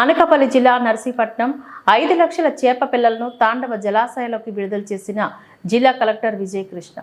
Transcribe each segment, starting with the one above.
అనకాపల్లి జిల్లా నర్సీపట్నం ఐదు లక్షల చేప పిల్లలను తాండవ జలాశయాల్లోకి విడుదల చేసిన జిల్లా కలెక్టర్ విజయకృష్ణ.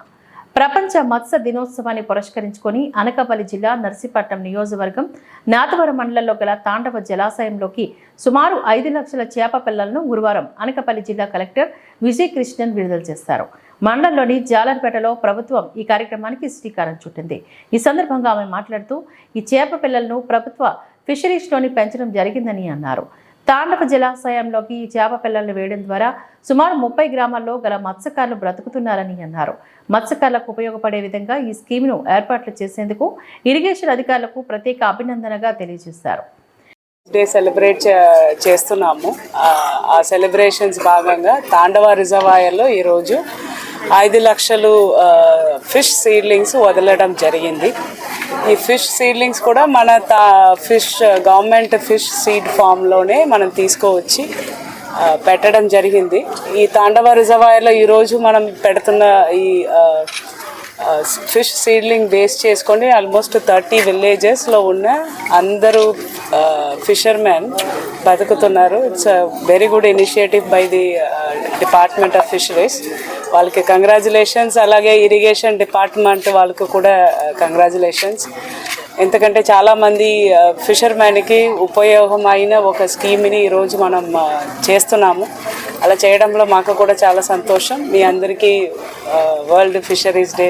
ప్రపంచ మత్స్య దినోత్సవాన్ని పురస్కరించుకొని అనకాపల్లి జిల్లా నర్సీపట్నం నియోజకవర్గం నాతవరం మండలంలో గల తాండవ జలాశయంలోకి సుమారు ఐదు లక్షల చేప పిల్లలను గురువారం అనకాపల్లి జిల్లా కలెక్టర్ విజయకృష్ణన్ విడుదల చేశారు మండలంలోని జాలర్పేటలో ప్రభుత్వం ఈ కార్యక్రమానికి శ్రీకారం చుట్టింది. ఈ సందర్భంగా ఆమె మాట్లాడుతూ ఈ చేప పిల్లలను ప్రభుత్వ ఫిషరీస్లోని పెంచడం జరిగిందని అన్నారు. తాండవ జలాశయంలోకి ఈ చేప పిల్లలను వేయడం ద్వారా సుమారు ముప్పై గ్రామాల్లో గల మత్స్యకారులు బ్రతుకుతున్నారని అన్నారు. మత్స్యకారులకు ఉపయోగపడే విధంగా ఈ స్కీమ్ను ఏర్పాట్లు చేసేందుకు ఇరిగేషన్ అధికారులకు ప్రత్యేక అభినందనగా తెలియజేశారు. డే సెలబ్రేట్ చేస్తున్నాము. ఆ సెలబ్రేషన్స్ భాగంగా తాండవ రిజర్వాయర్లో ఈరోజు ఐదు లక్షలు ఫిష్ సీడ్లింగ్స్ వదలడం జరిగింది. ఈ ఫిష్ సీడ్లింగ్స్ కూడా మన తా ఫిష్ గవర్నమెంట్ ఫిష్ సీడ్ ఫామ్లోనే మనం తీసుకువచ్చి పెట్టడం జరిగింది. ఈ తాండవ రిజర్వాయర్లో ఈరోజు మనం పెడుతున్న ఈ ఫిష్ సీడ్లింగ్ బేస్ చేసుకొని ఆల్మోస్ట్ థర్టీ విలేజెస్లో ఉన్న అందరూ ఫిషర్మెన్ బతుకుతున్నారు. It's very good initiative by the department of fisheries వాళ్ళకి కంగ్రాచులేషన్స్ అలాగే ఇరిగేషన్ డిపార్ట్మెంట్ వాళ్ళకు కూడా కంగ్రాచులేషన్స్ ఎందుకంటే చాలామంది ఫిషర్మెన్కి ఉపయోగమైన ఒక స్కీమ్ని ఈరోజు మనం చేస్తున్నాము. అలా చేయడంలో మాకు కూడా చాలా సంతోషం. మీ అందరికీ వరల్డ్ ఫిషరీస్ డే